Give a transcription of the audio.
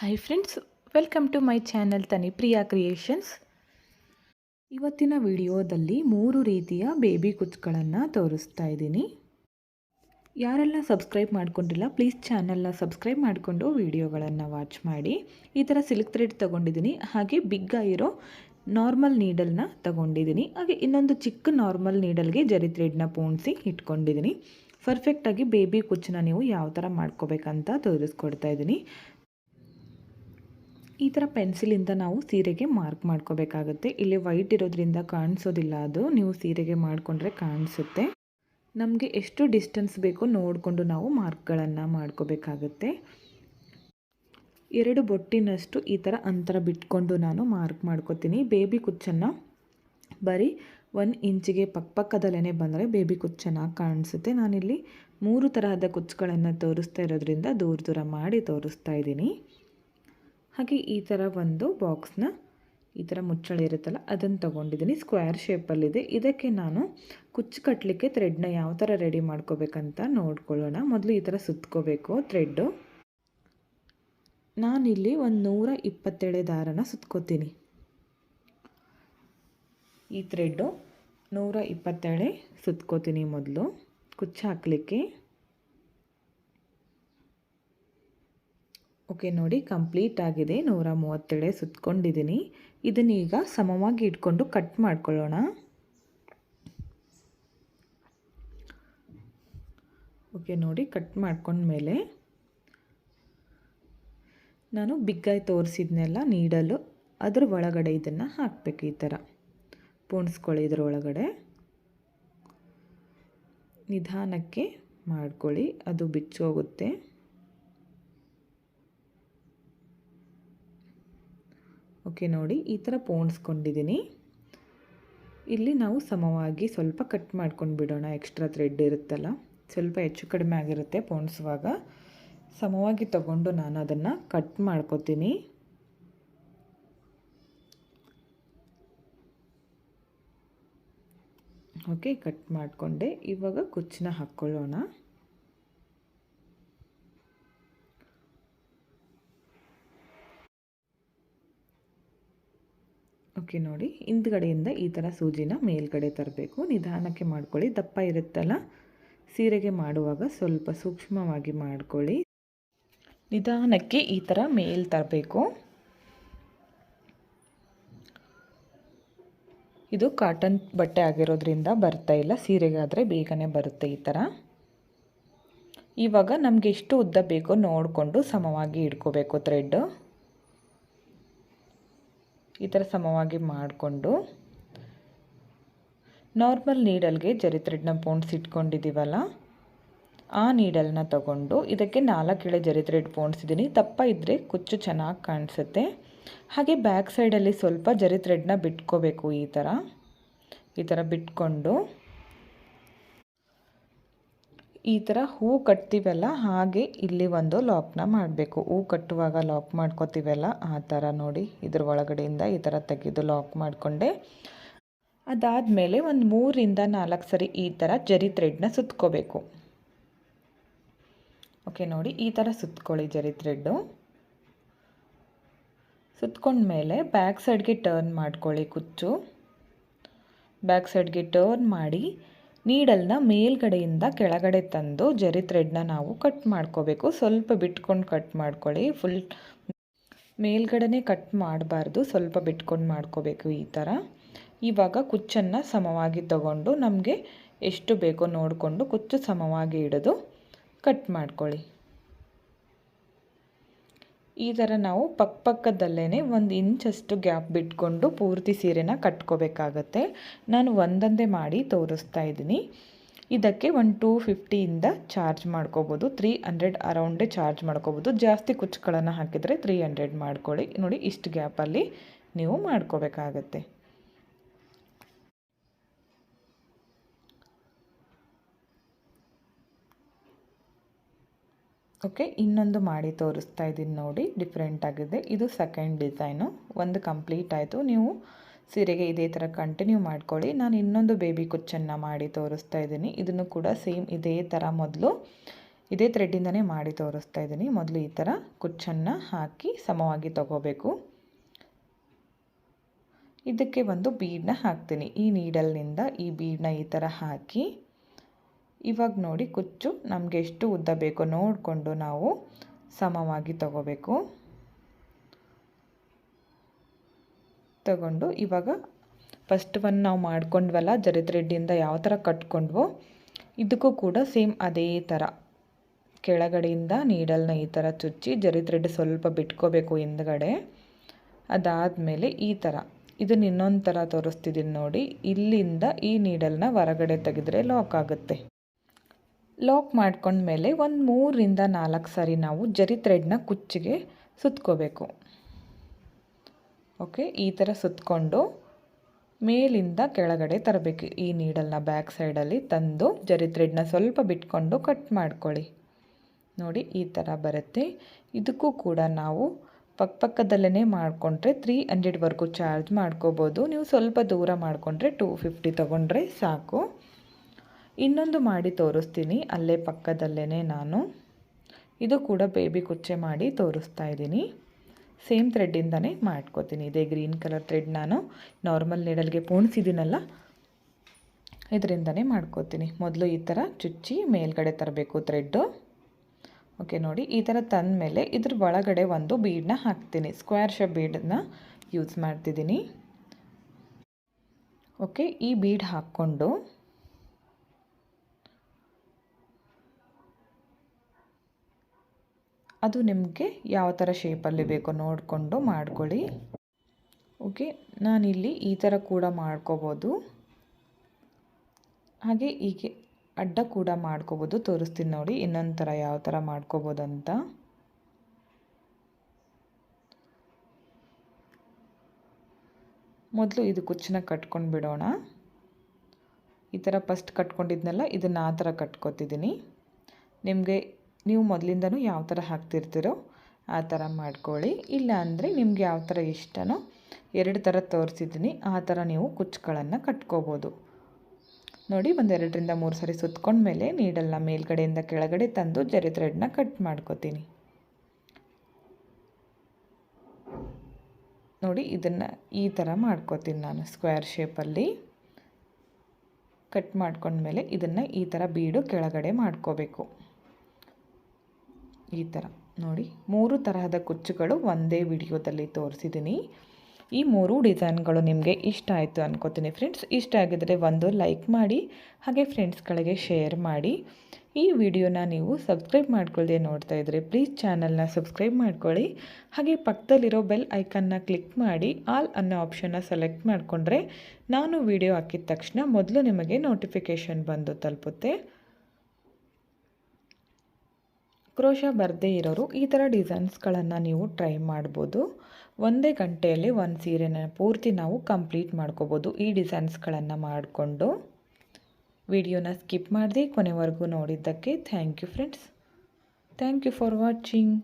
Hi friends welcome to my channel Tanipriya creations ಇವತ್ತಿನ ವಿಡಿಯೋದಲ್ಲಿ ಮೂರು ರೀತಿಯ ಬೇಬಿ ಕುಚ್ಗಳನ್ನು ತೋರಿಸ್ತಾ ಇದ್ದೀನಿ. ಯಾರೆಲ್ಲ ಸಬ್ಸ್ಕ್ರೈಬ್ ಮಾಡ್ಕೊಂಡಿಲ್ಲ ಪ್ಲೀಸ್ ಚಾನಲ್ನ ಸಬ್ಸ್ಕ್ರೈಬ್ ಮಾಡಿಕೊಂಡು ವಿಡಿಯೋಗಳನ್ನು ವಾಚ್ ಮಾಡಿ. ಈ ಥರ ಸಿಲ್ಕ್ ಥ್ರೆಡ್ ತೊಗೊಂಡಿದ್ದೀನಿ, ಹಾಗೆ ಬಿಗ್ ಆಗಿರೋ ನಾರ್ಮಲ್ ನೀಡಲ್ನ ತಗೊಂಡಿದ್ದೀನಿ. ಹಾಗೆ ಇನ್ನೊಂದು ಚಿಕ್ಕ ನಾರ್ಮಲ್ ನೀಡಲ್ಗೆ ಜರಿ ಥ್ರೆಡ್ನ ಪೋಣಿಸಿ ಇಟ್ಕೊಂಡಿದ್ದೀನಿ. ಪರ್ಫೆಕ್ಟಾಗಿ ಬೇಬಿ ಕುಚ್ಚನ್ನ ನೀವು ಯಾವ ಥರ ಮಾಡ್ಕೋಬೇಕಂತ ತೋರಿಸ್ಕೊಡ್ತಾ ಇದ್ದೀನಿ. ಈ ಥರ ಪೆನ್ಸಿಲಿಂದ ನಾವು ಸೀರೆಗೆ ಮಾರ್ಕ್ ಮಾಡ್ಕೋಬೇಕಾಗುತ್ತೆ. ಇಲ್ಲಿ ವೈಟ್ ಇರೋದ್ರಿಂದ ಕಾಣಿಸೋದಿಲ್ಲ ಅದು. ನೀವು ಸೀರೆಗೆ ಮಾಡಿಕೊಂಡ್ರೆ ಕಾಣಿಸುತ್ತೆ. ನಮಗೆ ಎಷ್ಟು ಡಿಸ್ಟೆನ್ಸ್ ಬೇಕೋ ನೋಡಿಕೊಂಡು ನಾವು ಮಾರ್ಕ್ಗಳನ್ನು ಮಾಡ್ಕೋಬೇಕಾಗುತ್ತೆ. ಎರಡು ಬೊಟ್ಟಿನಷ್ಟು ಈ ಥರ ಅಂತರ ಬಿಟ್ಕೊಂಡು ನಾನು ಮಾರ್ಕ್ ಮಾಡ್ಕೋತೀನಿ. ಬೇಬಿ ಕುಚ್ಚನ್ನು ಬರೀ ಒನ್ ಇಂಚಿಗೆ ಪಕ್ಕಪಕ್ಕದಲ್ಲೇ ಬಂದರೆ ಬೇಬಿ ಕುಚ್ಚು ಚೆನ್ನಾಗಿ ಕಾಣಿಸುತ್ತೆ. ನಾನಿಲ್ಲಿ ಮೂರು ತರಹದ ಕುಚ್ಚುಗಳನ್ನು ತೋರಿಸ್ತಾ ಇರೋದ್ರಿಂದ ದೂರ ದೂರ ಮಾಡಿ ತೋರಿಸ್ತಾ ಇದ್ದೀನಿ. ಹಾಗೆ ಈ ಥರ ಒಂದು ಬಾಕ್ಸ್ನ ಈ ಥರ ಮುಚ್ಚಳ ಇರುತ್ತಲ್ಲ, ಅದನ್ನು ತೊಗೊಂಡಿದ್ದೀನಿ. ಸ್ಕ್ವೇರ್ ಶೇಪಲ್ಲಿದೆ ಇದಕ್ಕೆ ನಾನು ಕುಚ್ಚು ಕಟ್ಟಲಿಕ್ಕೆ ಥ್ರೆಡ್ನ ಯಾವ ಥರ ರೆಡಿ ಮಾಡ್ಕೋಬೇಕಂತ ನೋಡ್ಕೊಳ್ಳೋಣ. ಮೊದಲು ಈ ಥರ ಸುತ್ಕೋಬೇಕು ಥ್ರೆಡ್ಡು ನಾನಿಲ್ಲಿ ಒಂದು ನೂರ ಇಪ್ಪತ್ತೇಳೆ ದಾರನ ಸುತ್ಕೋತೀನಿ. ಈ ಥ್ರೆಡ್ಡು ನೂರ ಇಪ್ಪತ್ತೇಳೆ ಸುತ್ಕೋತೀನಿ ಮೊದಲು. ಕುಚ್ಚು ಹಾಕಲಿಕ್ಕೆ. ಓಕೆ ನೋಡಿ ಕಂಪ್ಲೀಟ್ ಆಗಿದೆ. ನೂರ ಮೂವತ್ತೆಳೆ ಸುತ್ಕೊಂಡಿದ್ದೀನಿ. ಇದನ್ನೀಗ ಸಮವಾಗಿ ಇಟ್ಕೊಂಡು ಕಟ್ ಮಾಡ್ಕೊಳ್ಳೋಣ. ಓಕೆ ನೋಡಿ ಕಟ್ ಮಾಡ್ಕೊಂಡ್ಮೇಲೆ ನಾನು ಬಿಗ್ಗಾಯಿ ತೋರಿಸಿದ್ನೆಲ್ಲ ನೀಡಲು ಅದ್ರ ಒಳಗಡೆ ಇದನ್ನು ಹಾಕಬೇಕು ಈ ಥರ. ಪೂಣಿಸ್ಕೊಳ್ಳಿ ಇದ್ರ ಒಳಗಡೆ. ನಿಧಾನಕ್ಕೆ ಮಾಡ್ಕೊಳ್ಳಿ. ಅದು ಬಿಚ್ಚೋಗುತ್ತೆ. ಓಕೆ, ನೋಡಿ, ಈ ಥರ ಪೋಣಿಸ್ಕೊಂಡಿದ್ದೀನಿ. ಇಲ್ಲಿ ನಾವು ಸಮವಾಗಿ ಸ್ವಲ್ಪ ಕಟ್ ಮಾಡ್ಕೊಂಡು ಬಿಡೋಣ, ಎಕ್ಸ್ಟ್ರಾ ಥ್ರೆಡ್ ಇರುತ್ತಲ್ಲ. ಸ್ವಲ್ಪ ಹೆಚ್ಚು ಕಡಿಮೆ ಆಗಿರುತ್ತೆ ಪೋಣಿಸುವಾಗ. ಸಮವಾಗಿ ತಗೊಂಡು ನಾನು ಅದನ್ನು ಕಟ್ ಮಾಡ್ಕೋತೀನಿ. ಓಕೆ, ಕಟ್ ಮಾಡಿಕೊಂಡೆ. ಇವಾಗ ಕುಚ್ಚನ್ನ ಹಾಕ್ಕೊಳ್ಳೋಣ. ಓಕೆ, ನೋಡಿ. ಹಿಂದ್ಗಡೆಯಿಂದ ಈ ಥರ ಸೂಜಿನ ಮೇಲ್ಗಡೆ ತರಬೇಕು. ನಿಧಾನಕ್ಕೆ ಮಾಡ್ಕೊಳ್ಳಿ. ದಪ್ಪ ಇರುತ್ತಲ್ಲ? ಸೀರೆಗೆ ಮಾಡುವಾಗ ಸ್ವಲ್ಪ ಸೂಕ್ಷ್ಮವಾಗಿ ಮಾಡ್ಕೊಳ್ಳಿ. ನಿಧಾನಕ್ಕೆ ಈ ಥರ ಮೇಲ್ ತರಬೇಕು. ಇದು ಕಾಟನ್ ಬಟ್ಟೆ ಆಗಿರೋದ್ರಿಂದ ಬರ್ತಾ ಇಲ್ಲ. ಸೀರೆಗಾದರೆ ಬೇಗನೆ ಬರುತ್ತೆ ಈ ಥರ ಇವಾಗ ನಮಗೆ ಎಷ್ಟು ಉದ್ದ ಬೇಕೋ ನೋಡಿಕೊಂಡು ಸಮವಾಗಿ ಇಟ್ಕೋಬೇಕು ಥ್ರೆಡ್ ಈ ಥರ ಸಮವಾಗಿ ಮಾಡಿಕೊಂಡು ನಾರ್ಮಲ್ ನೀಡಲ್ಗೆ ಜರಿ ಥ್ರೆಡ್ನ ಪೋಣಿಸಿಟ್ಕೊಂಡಿದ್ದೀವಲ್ಲ ಆ ನೀಡಲ್ನ ತಗೊಂಡು ಇದಕ್ಕೆ ನಾಲ್ಕು ಎಳೆ ಜರಿ ಥ್ರೆಡ್ ಪೋಣಿಸಿದ್ದೀನಿ ತಪ್ಪ ಇದ್ದರೆ ಕುಚ್ಚು ಚೆನ್ನಾಗಿ ಕಾಣಿಸುತ್ತೆ. ಹಾಗೆ ಬ್ಯಾಕ್ ಸೈಡಲ್ಲಿ ಸ್ವಲ್ಪ ಜರಿ ಥ್ರೆಡ್ನ ಬಿಟ್ಕೋಬೇಕು ಈ ಥರ ಈ ಥರ ಬಿಟ್ಕೊಂಡು ಈ ಥರ ಹೂ ಕಟ್ತೀವಲ್ಲ, ಹಾಗೆ ಇಲ್ಲಿ ಒಂದು ಲಾಕ್ನ ಮಾಡಬೇಕು. ಹೂ ಕಟ್ಟುವಾಗ ಲಾಕ್ ಮಾಡ್ಕೋತೀವಲ್ಲ, ಆ ಥರ ನೋಡಿ. ಇದ್ರ ಒಳಗಡೆಯಿಂದ ಈ ಥರ ತೆಗೆದು ಲಾಕ್ ಮಾಡಿಕೊಂಡೆ. ಅದಾದಮೇಲೆ ಒಂದು ಮೂರಿಂದ ನಾಲ್ಕು ಸರಿ ಈ ಥರ ಜರಿ ಥ್ರೆಡ್ನ ಸುತ್ಕೋಬೇಕು. ಓಕೆ ನೋಡಿ. ಈ ಥರ ಸುತ್ಕೊಳ್ಳಿ ಜರಿ ಥ್ರೆಡ್ಡು ಸುತ್ಕೊಂಡ್ಮೇಲೆ ಬ್ಯಾಕ್ ಸೈಡ್ಗೆ ಟರ್ನ್ ಮಾಡ್ಕೊಳ್ಳಿ ಕುಚ್ಚು. ಬ್ಯಾಕ್ ಸೈಡ್ಗೆ ಟರ್ನ್ ಮಾಡಿ ನೀಡಲ್ನ ಮೇಲ್ಗಡೆಯಿಂದ ಕೆಳಗಡೆ ತಂದು ಜರಿ ಥ್ರೆಡ್ನ ನಾವು ಕಟ್ ಮಾಡ್ಕೋಬೇಕು. ಸ್ವಲ್ಪ ಬಿಟ್ಕೊಂಡು ಕಟ್ ಮಾಡ್ಕೊಳ್ಳಿ. ಫುಲ್ ಮೇಲ್ಗಡೆನೇ ಕಟ್ ಮಾಡಬಾರ್ದು. ಸ್ವಲ್ಪ ಬಿಟ್ಕೊಂಡು ಮಾಡ್ಕೋಬೇಕು ಈ ಥರ ಇವಾಗ ಕುಚ್ಚನ್ನು ಸಮವಾಗಿ ತಗೊಂಡು ನಮಗೆ ಎಷ್ಟು ಬೇಕೋ ನೋಡಿಕೊಂಡು ಕುಚ್ಚು ಸಮವಾಗಿ ಹಿಡಿದು ಕಟ್ ಮಾಡ್ಕೊಳ್ಳಿ. ಈ ಥರ ನಾವು ಪಕ್ಕ ಪಕ್ಕದಲ್ಲೇ ಒಂದು ಇಂಚಷ್ಟು ಗ್ಯಾಪ್ ಬಿಟ್ಕೊಂಡು ಪೂರ್ತಿ ಸೀರೆನ ಕಟ್ಕೋಬೇಕಾಗತ್ತೆ. ನಾನು ಒಂದೊಂದೇ ಮಾಡಿ ತೋರಿಸ್ತಾ ಇದ್ದೀನಿ. ಇದಕ್ಕೆ ಒಂದು ಟೂ ಫಿಫ್ಟಿಯಿಂದ ಚಾರ್ಜ್ ಮಾಡ್ಕೋಬೋದು. ತ್ರೀ ಹಂಡ್ರೆಡ್ ಅರೌಂಡೇ ಚಾರ್ಜ್ ಮಾಡ್ಕೋಬೋದು. ಜಾಸ್ತಿ ಕುಚ್ಚುಗಳನ್ನು ಹಾಕಿದರೆ ತ್ರೀ ಹಂಡ್ರೆಡ್ ಮಾಡ್ಕೊಳ್ಳಿ. ನೋಡಿ ಇಷ್ಟು ಗ್ಯಾಪಲ್ಲಿ ನೀವು ಮಾಡ್ಕೋಬೇಕಾಗತ್ತೆ. ಓಕೆ, ಇನ್ನೊಂದು ಮಾಡಿ ತೋರಿಸ್ತಾ ಇದ್ದೀನಿ ನೋಡಿ ಡಿಫ್ರೆಂಟ್ ಆಗಿದೆ. ಇದು ಸೆಕೆಂಡ್ ಡಿಸೈನು ಒಂದು ಕಂಪ್ಲೀಟ್ ಆಯಿತು. ನೀವು ಸೀರೆಗೆ ಇದೇ ಥರ ಕಂಟಿನ್ಯೂ ಮಾಡ್ಕೊಳ್ಳಿ. ನಾನು ಇನ್ನೊಂದು ಬೇಬಿ ಕುಚ್ಚನ್ನು ಮಾಡಿ ತೋರಿಸ್ತಾ ಇದ್ದೀನಿ. ಇದನ್ನು ಕೂಡ ಸೇಮ್ ಇದೇ ಥರ ಮೊದಲು, ಇದೇ ಥ್ರೆಡ್ಡಿಂದನೇ ಮಾಡಿ ತೋರಿಸ್ತಾ ಇದ್ದೀನಿ. ಮೊದಲು ಈ ಥರ ಕುಚ್ಚನ್ನು ಹಾಕಿ ಸಮವಾಗಿ ತಗೋಬೇಕು. ಇದಕ್ಕೆ ಒಂದು ಬೀಡನ್ನ ಹಾಕ್ತೀನಿ. ಈ ನೀಡಲ್ನಿಂದ ಈ ಬೀಡನ್ನ ಈ ಥರ ಹಾಕಿ ಇವಾಗ ನೋಡಿ ಕುಚ್ಚು ನಮಗೆ ಎಷ್ಟು ಉದ್ದ ಬೇಕೋ ನೋಡಿಕೊಂಡು ನಾವು ಸಮವಾಗಿ ತಗೋಬೇಕು. ತಗೊಂಡು ಇವಾಗ ಫಸ್ಟ್ ಒನ್ ನಾವು ಮಾಡ್ಕೊಂಡ್ವಲ್ಲ ಜರಿ ಥ್ರೆಡ್ಡಿಂದ ಯಾವ ಥರ ಕಟ್ಕೊಂಡ್ವೋ ಇದಕ್ಕೂ ಕೂಡ ಸೇಮ್ ಅದೇ ಥರ. ಕೆಳಗಡೆಯಿಂದ ನೀಡಲ್ನ ಈ ಥರ ಚುಚ್ಚಿ ಜರಿ ಥ್ರೆಡ್ ಸ್ವಲ್ಪ ಬಿಟ್ಕೋಬೇಕು ಹಿಂದ್ಗಡೆ. ಅದಾದಮೇಲೆ ಈ ಥರ. ಇದನ್ನು ಇನ್ನೊಂದು ಥರ ತೋರಿಸ್ತಿದ್ದೀನಿ ನೋಡಿ. ಇಲ್ಲಿಂದ ಈ ನೀಡಲ್ನ ಹೊರಗಡೆ ತೆಗೆದ್ರೆ ಲಾಕ್ ಆಗುತ್ತೆ. ಲಾಕ್ ಮಾಡ್ಕೊಂಡ್ಮೇಲೆ ಒಂದು ಮೂರರಿಂದ ನಾಲ್ಕು ಸಾರಿ ನಾವು ಜರಿ ಥ್ರೆಡ್ನ ಕುಚ್ಚಿಗೆ ಸುತ್ಕೋಬೇಕು. ಓಕೆ ಈ ಥರ ಸುತ್ಕೊಂಡು ಮೇಲಿಂದ ಕೆಳಗಡೆ ತರಬೇಕು. ಈ ನೀಡಲ್ನ ಬ್ಯಾಕ್ ಸೈಡಲ್ಲಿ ತಂದು ಜರಿ ಥ್ರೆಡ್ನ ಸ್ವಲ್ಪ ಬಿಟ್ಕೊಂಡು ಕಟ್ ಮಾಡ್ಕೊಳ್ಳಿ. ನೋಡಿ, ಈ ಥರ ಬರುತ್ತೆ. ಇದಕ್ಕೂ ಕೂಡ ನಾವು ಪಕ್ಕಪಕ್ಕದಲ್ಲೇ ಮಾಡಿಕೊಂಡ್ರೆ ತ್ರೀ ಹಂಡ್ರೆಡ್ವರೆಗೂ ಚಾರ್ಜ್ ಮಾಡ್ಕೋಬೋದು. ನೀವು ಸ್ವಲ್ಪ ದೂರ ಮಾಡಿಕೊಂಡ್ರೆ ಟೂ ಫಿಫ್ಟಿ ತೊಗೊಂಡ್ರೆ ಸಾಕು. ಇನ್ನೊಂದು ಮಾಡಿ ತೋರಿಸ್ತೀನಿ, ಅಲ್ಲೇ ಪಕ್ಕದಲ್ಲೇ ನಾನು. ಇದು ಕೂಡ ಬೇಬಿ ಕುಚ್ಚೆ ಮಾಡಿ ತೋರಿಸ್ತಾ ಇದ್ದೀನಿ. ಸೇಮ್ ಥ್ರೆಡ್ಡಿಂದನೇ ಮಾಡ್ಕೋತೀನಿ. ಇದೇ ಗ್ರೀನ್ ಕಲರ್ ಥ್ರೆಡ್ ನಾನು. ನಾರ್ಮಲ್ ನೀಡಲ್ಗೆ ಪೋಣಿಸಿದ್ದೀನಲ್ಲ, ಇದರಿಂದನೇ ಮಾಡ್ಕೋತೀನಿ. ಮೊದಲು ಈ ಥರ ಚುಚ್ಚಿ ಮೇಲ್ಗಡೆ ತರಬೇಕು ಥ್ರೆಡ್ಡು ಓಕೆ, ನೋಡಿ, ಈ ಥರ ತಂದ ಮೇಲೆ ಇದ್ರ ಒಳಗಡೆ ಒಂದು ಬೀಡನ್ನ ಹಾಕ್ತೀನಿ. ಸ್ಕ್ವೇರ್ ಶೇಪ್ ಬೀಡನ್ನ ಯೂಸ್ ಮಾಡ್ತಿದ್ದೀನಿ. ಓಕೆ, ಈ ಬೀಡ್ ಹಾಕ್ಕೊಂಡು ಅದು ನಿಮಗೆ ಯಾವ ಥರ ಶೇಪಲ್ಲಿ ಬೇಕೋ ನೋಡಿಕೊಂಡು ಮಾಡ್ಕೊಳ್ಳಿ. ಓಕೆ ನಾನಿಲ್ಲಿ ಈ ಥರ ಕೂಡ ಮಾಡ್ಕೋಬೋದು. ಹಾಗೆ ಹೀಗೆ ಅಡ್ಡ ಕೂಡ ಮಾಡ್ಕೋಬೋದು. ತೋರಿಸ್ತೀನಿ ನೋಡಿ ಇನ್ನೊಂದು ಥರ ಯಾವ ಥರ ಮಾಡ್ಕೋಬೋದು ಅಂತ ಮೊದಲು ಇದು ಕುಚ್ಚನ್ನ ಕಟ್ಕೊಂಡು ಬಿಡೋಣ. ಈ ಥರ ಫಸ್ಟ್ ಕಟ್ಕೊಂಡಿದ್ನಲ್ಲ, ಇದನ್ನು ಆ ಥರ ಕಟ್ಕೋತಿದ್ದೀನಿ ನಿಮಗೆ ನೀವು ಮೊದಲಿಂದನೂ ಯಾವ ಥರ ಹಾಕ್ತಿರ್ತೀರೋ ಆ ಥರ ಮಾಡ್ಕೊಳ್ಳಿ. ಇಲ್ಲಾಂದರೆ ನಿಮ್ಗೆ ಯಾವ ಥರ ಇಷ್ಟನೋ ಎರಡು ಥರ ತೋರಿಸಿದ್ದೀನಿ. ಆ ಥರ ನೀವು ಕುಚ್ಚುಗಳನ್ನು ಕಟ್ಕೋಬೋದು. ನೋಡಿ ಒಂದು ಎರಡರಿಂದ ಮೂರು ಸರಿ ಸುತ್ಕೊಂಡ್ಮೇಲೆ ನೀಡಲ್ನ ಮೇಲ್ಗಡೆಯಿಂದ ಕೆಳಗಡೆ ತಂದು ಜರಿ ಥ್ರೆಡ್ನ ಕಟ್ ಮಾಡ್ಕೋತೀನಿ. ನೋಡಿ ಇದನ್ನು ಈ ಥರ ಮಾಡ್ಕೋತೀನಿ ನಾನು ಸ್ಕ್ವೇರ್ ಶೇಪಲ್ಲಿ. ಕಟ್ ಮಾಡ್ಕೊಂಡ್ಮೇಲೆ ಇದನ್ನು ಈ ಥರ ಬೀಡು ಕೆಳಗಡೆ ಮಾಡ್ಕೋಬೇಕು. ಈ ಥರ. ನೋಡಿ, ಮೂರು ತರಹದ ಕುಚ್ಚುಗಳು ಒಂದೇ ವಿಡಿಯೋದಲ್ಲಿ ತೋರಿಸಿದ್ದೀನಿ. ಈ ಮೂರು ಡಿಸೈನ್ಗಳು ನಿಮಗೆ ಇಷ್ಟ ಆಯಿತು ಅನ್ಕೋತೀನಿ ಫ್ರೆಂಡ್ಸ್. ಇಷ್ಟ ಆಗಿದರೆ ಒಂದು ಲೈಕ್ ಮಾಡಿ, ಹಾಗೆ ಫ್ರೆಂಡ್ಸ್ಗಳಿಗೆ ಶೇರ್ ಮಾಡಿ. ಈ ವಿಡಿಯೋನ ನೀವು ಸಬ್ಸ್ಕ್ರೈಬ್ ಮಾಡ್ಕೊಳ್ಳದೆ ನೋಡ್ತಾ ಇದ್ದರೆ ಪ್ಲೀಸ್ ಚಾನಲ್ನ ಸಬ್ಸ್ಕ್ರೈಬ್ ಮಾಡ್ಕೊಳ್ಳಿ. ಹಾಗೆ ಪಕ್ಕದಲ್ಲಿರೋ ಬೆಲ್ ಐಕನ್ನ ಕ್ಲಿಕ್ ಮಾಡಿ, ಆಲ್ ಅನ್ನೋ ಆಪ್ಷನ್ನ ಸೆಲೆಕ್ಟ್ ಮಾಡಿಕೊಂಡ್ರೆ ನಾನು ವಿಡಿಯೋ ಹಾಕಿದ ತಕ್ಷಣ ಮೊದಲು ನಿಮಗೆ ನೋಟಿಫಿಕೇಷನ್ ಬಂದು ತಲುಪುತ್ತೆ. ಕ್ರೋಶ ಬರದೇ ಇರೋರು ಈ ಥರ ಡಿಸೈನ್ಸ್ಗಳನ್ನು ನೀವು ಟ್ರೈ ಮಾಡ್ಬೋದು. ಒಂದೇ ಗಂಟೆಯಲ್ಲಿ ಒಂದು ಸೀರೆನ ಪೂರ್ತಿ ನಾವು ಕಂಪ್ಲೀಟ್ ಮಾಡ್ಕೋಬೋದು ಈ ಡಿಸೈನ್ಸ್ಗಳನ್ನು ಮಾಡಿಕೊಂಡು. ವಿಡಿಯೋನ ಸ್ಕಿಪ್ ಮಾಡಿದೆ ಕೊನೆವರೆಗೂ ನೋಡಿದ್ದಕ್ಕೆ thank you friends. Thank you for watching.